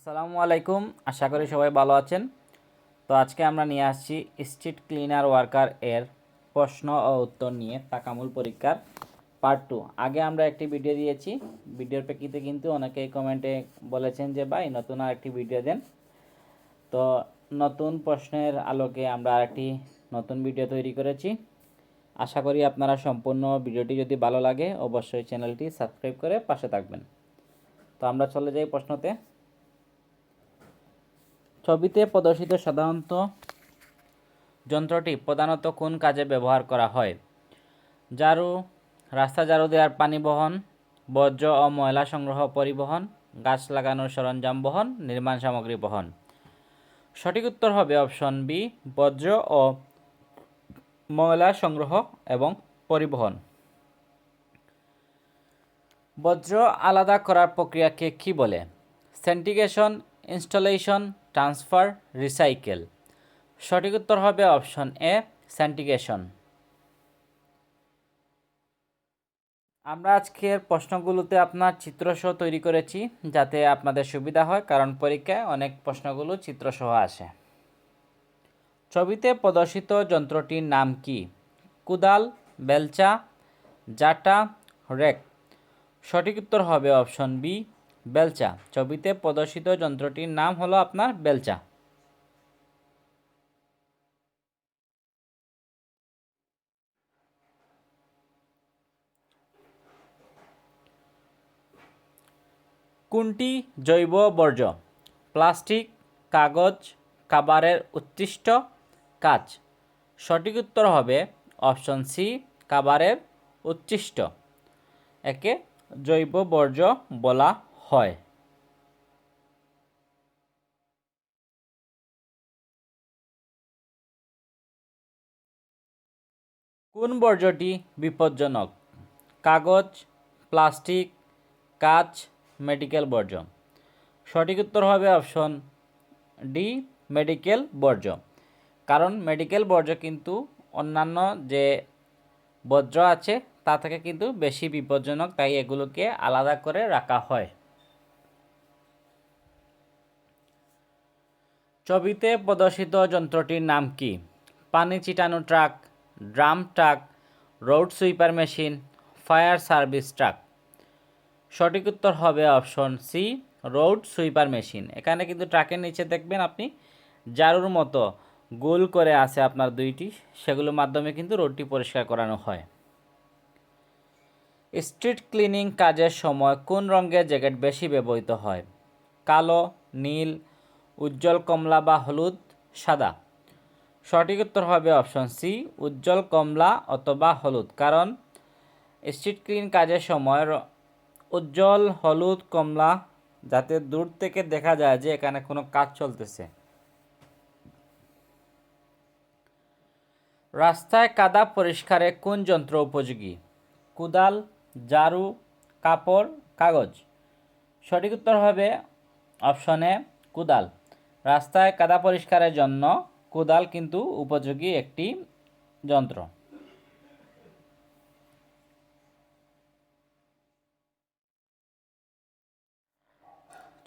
আসসালামু আলাইকুম, আশা করি সবাই ভালো আছেন। তো আজকে আমরা নিয়ে আসছি স্ট্রিট ক্লিনার ওয়ার্কার এর প্রশ্ন ও উত্তর নিয়ে তাকামুল পরীক্ষার পার্ট টু। আগে আমরা একটি ভিডিও দিয়েছি, ভিডিওর প্রেক্ষিতে কিন্তু অনেকেই কমেন্টে বলেছেন যে, ভাই, নতুন আর একটি ভিডিও দেন। তো নতুন প্রশ্নের আলোকে আমরা আরেকটি নতুন ভিডিও তৈরি করেছি। আশা করি আপনারা সম্পূর্ণ ভিডিওটি যদি ভালো লাগে, অবশ্যই চ্যানেলটি সাবস্ক্রাইব করে পাশে থাকবেন। তো আমরা চলে যাই প্রশ্নতে। ছবিতে প্রদর্শিত সাধারণত যন্ত্রটি প্রধানত কোন কাজে ব্যবহার করা হয়? ঝাড়ু, রাস্তা জারু দেওয়ার পানি বহন, বর্জ্য ও ময়লা সংগ্রহ পরিবহন, গাছ লাগানোর সরঞ্জাম বহন, নির্মাণ সামগ্রী বহন। সঠিক উত্তর হবে অপশন বি, বর্জ্য ও ময়লা সংগ্রহ এবং পরিবহন। বজ্র আলাদা করার প্রক্রিয়াকে কি বলে? সেন্টিগেশন ইনস্টলেশন ট্রান্সফার রিসাইকেল। সঠিক উত্তর হবে অপশন এ সেন্টিগেশন আমরা আজকের প্রশ্নগুলোতে আপনার চিত্রসহ তৈরি করেছি, যাতে আপনাদের সুবিধা হয়, কারণ পরীক্ষায় অনেক প্রশ্নগুলো চিত্রসহ আসে। ছবিতে প্রদর্শিত যন্ত্রটির নাম কি? কুদাল, বেলচা, জাটা, রেক। সঠিক উত্তর হবে অপশন বি বেলচা। ছবিতে প্রদর্শিত যন্ত্রটির নাম হলো আপনার বেলচা। কোনটি জৈব বর্জ্য? প্লাস্টিক, কাগজ, খাবারের উৎকৃষ্ট কাজ। সঠিক উত্তর হবে অপশন সি, খাবারের উচ্ছিষ্ট একে জৈব বর্জ্য বলা হয়। কোন বর্জ্যটি বিপজ্জনক? কাগজ, প্লাস্টিক, কাঁচ, মেডিকেল বর্জ্য। সঠিক উত্তর হবে অপশন ডি, মেডিকেল বর্জ্য। কারণ মেডিকেল বর্জ্য কিন্তু অন্যান্য যে বর্জ্য আছে, তা থেকে কিন্তু বেশি বিপজ্জনক, তাই এগুলোকে আলাদা করে রাখা হয়। ছবিতে প্রদর্শিত যন্ত্রটির নাম কি? পানি চিটানো truck, drum truck, road sweeper machine, fire service truck. সঠিক উত্তর হবে option C, road sweeper machine. এখানে কিন্তু ট্রাকের নিচে দেখবেন আপনি, জারুর মতো গোল করে আছে আপনার দুইটি, সেগুলোর মাধ্যমে কিন্তু রোডটি পরিষ্কার করানো হয়। স্ট্রিট ক্লিনিং কাজের সময় কোন রঙের জ্যাকেট বেশি ব্যবহৃত হয়? কালো, নীল উজ্জ্বল কমলা বা হলুদ, সাদা। সঠিক উত্তর হবে অপশন সি, উজ্জ্বল কমলা অথবা হলুদ। কারণ স্ট্রিট ক্লিন কাজের সময় উজ্জ্বল হলুদ কমলা যাতে দূর থেকে দেখা যায় যে এখানে কোনো কাজ চলতেছে। রাস্তায় কাদা পরিষ্কারে কোন যন্ত্র উপযোগী? কুদাল, ঝাড়ু, কাপড়, কাগজ। সঠিক উত্তর হবে অপশনে কুদাল। রাস্তায় কাদা পরিষ্কারের জন্য কোদাল কিন্তু উপযোগী একটি যন্ত্র।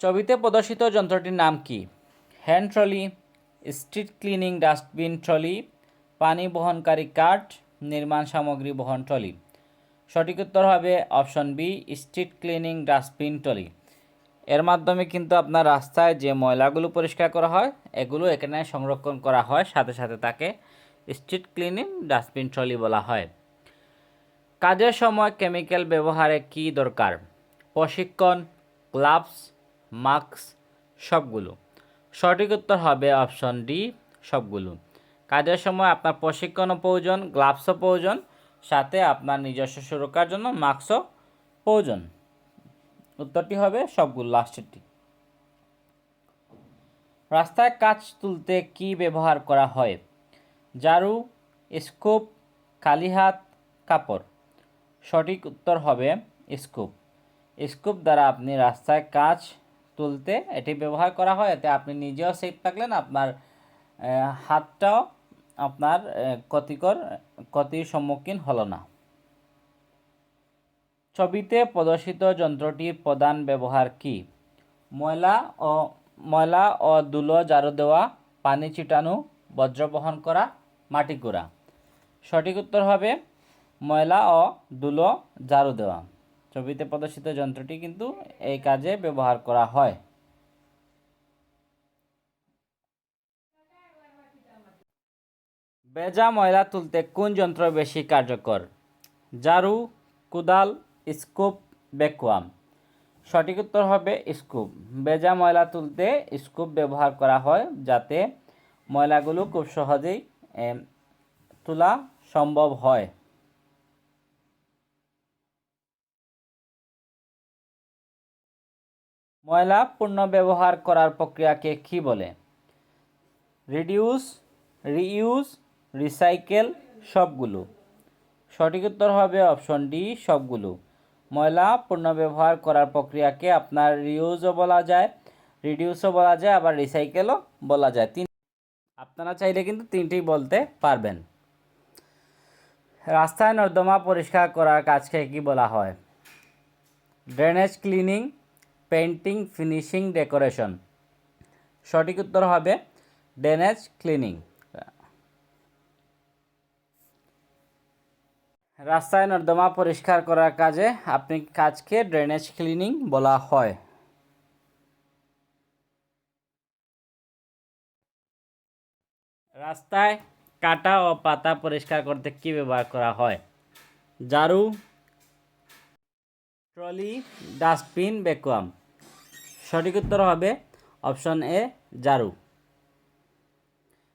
ছবিতে প্রদর্শিত যন্ত্রটির নাম কি? Hand trolley, street cleaning dustbin trolley, পানি বহনকারী কাঠ, নির্মাণ সামগ্রী বহন ট্রলি। সঠিক উত্তর হবে option B, street cleaning dustbin trolley. এর মাধ্যমে কিন্তু আপনার রাস্তায় যে ময়লাগুলো পরিষ্কার করা হয়, এগুলো এখানে সংরক্ষণ করা হয়। সাথে সাথে তাকে স্ট্রিট ক্লিনিং ডাস্টবিন ট্রলি বলা হয়। কাজের সময় কেমিক্যাল ব্যবহারে কি দরকার? প্রশিক্ষণ গ্লাভস মাস্ক সবগুলো। সঠিক উত্তর হবে অপশন ডি সবগুলো। কাজের সময় আপনার প্রশিক্ষণও প্রয়োজন গ্লাভসও প্রয়োজন। সাথে আপনার নিজস্ব সুরক্ষার জন্য মাস্কও প্রয়োজন। উত্তরটি হবে সবগুলো, লাস্টেরটি। রাস্তায় কাজ তুলতে কি ব্যবহার করা হয়? ঝাড়ু স্কুপ, কালিহাত, কাপড়। সঠিক উত্তর হবে স্কুপ। স্কুপ দ্বারা আপনি রাস্তায় কাজ তুলতে এটি ব্যবহার করা হয়, এতে আপনি নিজেও সেফ থাকলেন, আপনার হাতটাও আপনার ক্ষতিকর, ক্ষতির সম্মুখীন হলো না। ছবিতে প্রদর্শিত যন্ত্রটির প্রধান ব্যবহার কি? ময়লা ও ময়লা ও ধুলো ঝাড়ু দেওয়া পানি ছিটানো বজ্র বহন করা মাটি কুড়া সঠিক উত্তর হবে ময়লা ও ধুলো ঝাড়ু দেওয়া ছবিতে প্রদর্শিত যন্ত্রটি কিন্তু এই কাজে ব্যবহার করা হয়। বেজা ময়লা তুলতে কোন যন্ত্র বেশি কার্যকর জারু কোদাল স্কুপ ভ্যাকুয়াম। সঠিক উত্তর হবে স্কুপ। বেজা ময়লা তুলতে স্কুপ ব্যবহার করা হয় যাতে ময়লাগুলো খুব সহজেই তোলা সম্ভব হয়। ময়লা পুনর্ব্যবহার করার প্রক্রিয়াকে কি বলে? রিডিউস, রিইউজ, রিসাইকেল সবগুলো। সঠিক উত্তর হবে অপশন ডি, সবগুলো। ময়লা পুনর্ব্যবহার করার প্রক্রিয়াকে আপনার রিউজও বলা যায় রিডিউসও বলা যায়, আবার রিসাইকেলও বলা যায়। তিন আপনারা চাইলে কিন্তু তিনটি বলতে পারবেন। রাস্তায় নর্দমা পরিষ্কার করার কাজকে কি বলা হয়? Drainage cleaning painting finishing decoration সঠিক উত্তর হবে ড্রেনেজ ক্লিনিং রাস্তায় নর্দমা পরিষ্কার করার কাজে আপনি কাজকে ড্রেনেজ ক্লিনিং বলা হয়। রাস্তায় কাটা ও পাতা পরিষ্কার করতে কি ব্যবহার করা হয়? ঝাড়ু, ট্রলি, ডাস্টবিন, ভ্যাকুয়াম। সঠিক উত্তর হবে অপশন এ, ঝাড়ু।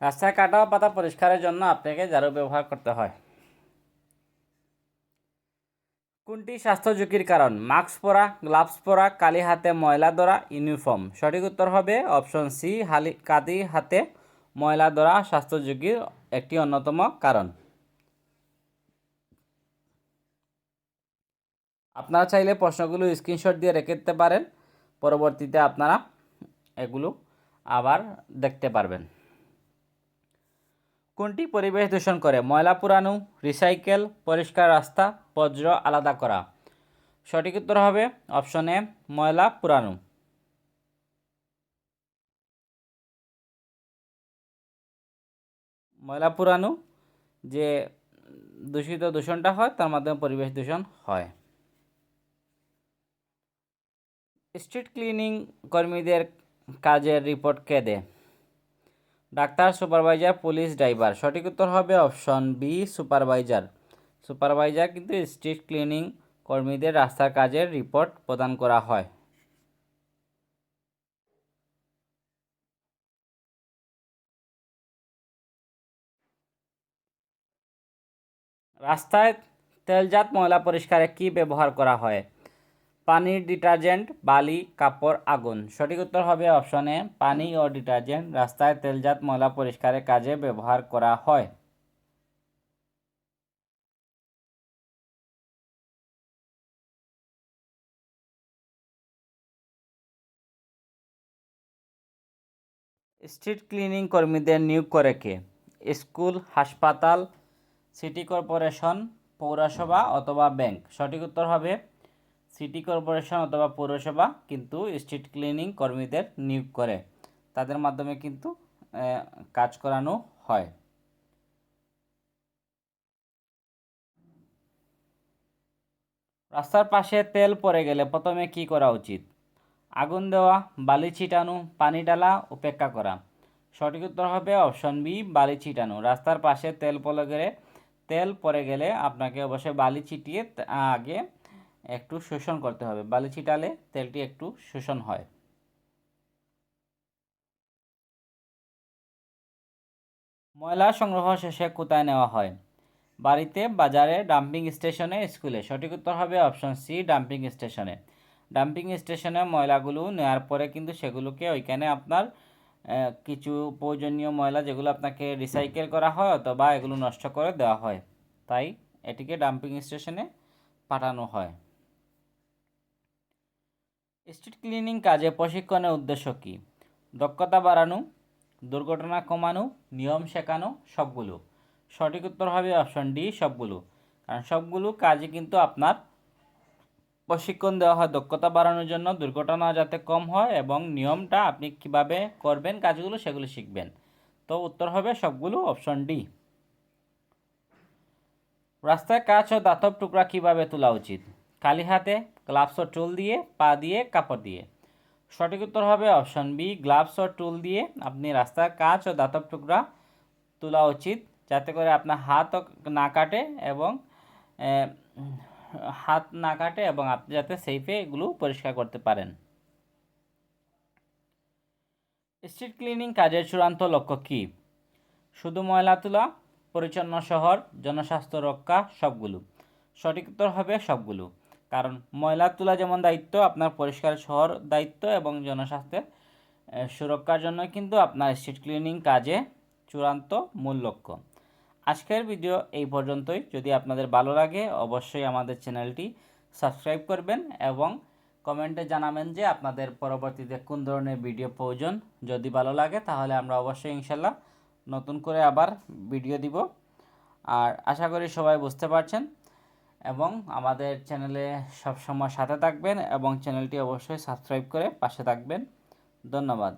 রাস্তায় কাটা ও পাতা পরিষ্কারের জন্য আপনাকে ঝাড়ু ব্যবহার করতে হয়। কোনটি স্বাস্থ্য ঝুঁকির কারণ? মাস্ক পরা, গ্লাভস পরা, কালি হাতে ময়লা ধরা, ইউনিফর্ম। সঠিক উত্তর হবে অপশন সি, হালি কাদি হাতে ময়লা ধরা স্বাস্থ্য ঝুঁকির একটি অন্যতম কারণ। আপনারা চাইলে প্রশ্নগুলো স্ক্রিনশট দিয়ে রেখে দিতে পারেন। পরবর্তীতে আপনারা এগুলো আবার দেখতে পারবেন। কোনটি পরিবেশ দূষণ করে? ময়লা পুরানো রিসাইকেল পরিষ্কার রাস্তা, বজ্র আলাদা করা। সঠিক উত্তর হবে অপশন এ, ময়লা পুরানো। ময়লা পুরানো, যে দূষিত দূষণটা হয়, তার মাধ্যমে পরিবেশ দূষণ হয়। স্ট্রিট ক্লিনিং কর্মীদের কাজের রিপোর্ট কে দেয় ডাক্তার, সুপারভাইজার, পুলিশ, ড্রাইভার। সঠিক উত্তর হবে অপশন বি, সুপারভাইজার। সুপারভাইজার কিন্তু স্ট্রিট ক্লিনিং কর্মীদের রাস্তার কাজের রিপোর্ট প্রদান করা হয়। রাস্তায় তেলজাত ময়লা পরিষ্কারে কি ব্যবহার করা হয়? পানির ডিটারজেন্ট, বালি, কাপড়, আগুন। সঠিক উত্তর হবে অপশনে পানি ও ডিটারজেন্ট, রাস্তায় তেলজাত ময়লা পরিষ্কারের কাজে ব্যবহার করা হয়। স্ট্রিট ক্লিনিং কর্মীদের নিয়োগ করে কে? স্কুল, হাসপাতাল, সিটি কর্পোরেশন, পৌরসভা অথবা ব্যাংক। সঠিক উত্তর হবে সিটি কর্পোরেশন অথবা পৌরসভা কিন্তু স্ট্রিট ক্লিনিং কর্মীদের নিয়োগ করে। তাদের মাধ্যমে কিন্তু কাজ করানো হয়। রাস্তার পাশে তেল পড়ে গেলে প্রথমে কি করা উচিত? আগুন দেওয়া, বালি ছিটানো, পানি ডালা উপেক্ষা করা। সঠিক উত্তর হবে অপশন বি, বালি ছিটানো। রাস্তার পাশে তেল পড়ে গেলে, তেল পড়ে গেলে আপনাকে অবশ্যই বালি ছিটিয়ে আগে একটু শোষণ করতে হবে। বালি ছিটালে তেলটি একটু শোষণ হয়। ময়লা সংগ্রহ শেষে কোথায় নেওয়া হয়? বাড়িতে, বাজারে, ডাম্পিং স্টেশনে, স্কুলে। সঠিক উত্তর হবে অপশন সি, ডাম্পিং স্টেশনে। ডাম্পিং স্টেশনে ময়লাগুলো নেওয়ার পরে কিন্তু সেগুলোকে ওইখানে আপনার কিছু প্রয়োজনীয় ময়লা যেগুলো আপনাকে রিসাইকেল করা হয় অথবা এগুলো নষ্ট করে দেওয়া হয়, তাই এটিকে ডাম্পিং স্টেশনে পাঠানো হয়। স্ট্রিট ক্লিনিং কাজে প্রশিক্ষণের উদ্দেশ্য কী? দক্ষতা বাড়ানো, দুর্ঘটনা কমানো, নিয়ম শেখানো, সবগুলো। সঠিক উত্তর হবে অপশন ডি সবগুলো। কারণ সবগুলো কাজে কিন্তু আপনার প্রশিক্ষণ দেওয়া হয় দক্ষতা বাড়ানোর জন্য, দুর্ঘটনা যাতে কম হয় এবং নিয়মটা আপনি কীভাবে করবেন, কাজগুলো সেগুলো শিখবেন। তো উত্তর হবে সবগুলো অপশন ডি রাস্তায় কাজ ও দাতব টুকরা কীভাবে তোলা উচিত? খালি হাতে গ্লাভস ও টুল দিয়ে, পা দিয়ে, কাপড় দিয়ে। সঠিক উত্তর হবে অপশন বি, গ্লাভস ও টুল দিয়ে আপনি রাস্তার কাজ ও দাতব টুকরা তোলা উচিত, যাতে করে আপনার হাতও না কাটে এবং হাত না কাটে এবং আপনি যাতে সেফে এগুলো পরিষ্কার করতে পারেন। স্ট্রিট ক্লিনিং কাজের চূড়ান্ত লক্ষ্য কী? শুধু ময়লা তোলা, পরিচ্ছন্ন শহর, জনস্বাস্থ্য রক্ষা, সবগুলো। সঠিক উত্তর হবে সবগুলো। কারণ ময়লা তোলা যেমন দায়িত্ব, আপনার পরিষ্কার শহর দায়িত্ব এবং জনস্বাস্থ্যের সুরক্ষার জন্য কিন্তু আপনার স্ট্রিট ক্লিনিং কাজে চূড়ান্ত মূল লক্ষ্য। আজকের ভিডিও এই পর্যন্তই। যদি আপনাদের ভালো লাগে, অবশ্যই আমাদের চ্যানেলটি সাবস্ক্রাইব করবেন এবং কমেন্টে জানাবেন যে আপনাদের পরবর্তীতে কোন ধরনের ভিডিও প্রয়োজন। যদি ভালো লাগে, তাহলে আমরা অবশ্যই ইনশাল্লাহ নতুন করে আবার ভিডিও দিব। আর আশা করি সবাই বুঝতে পারছেন। এবং আমাদের চ্যানেলে সবসময় সাথে থাকবেন এবং চ্যানেলটি অবশ্যই সাবস্ক্রাইব করে পাশে থাকবেন। ধন্যবাদ।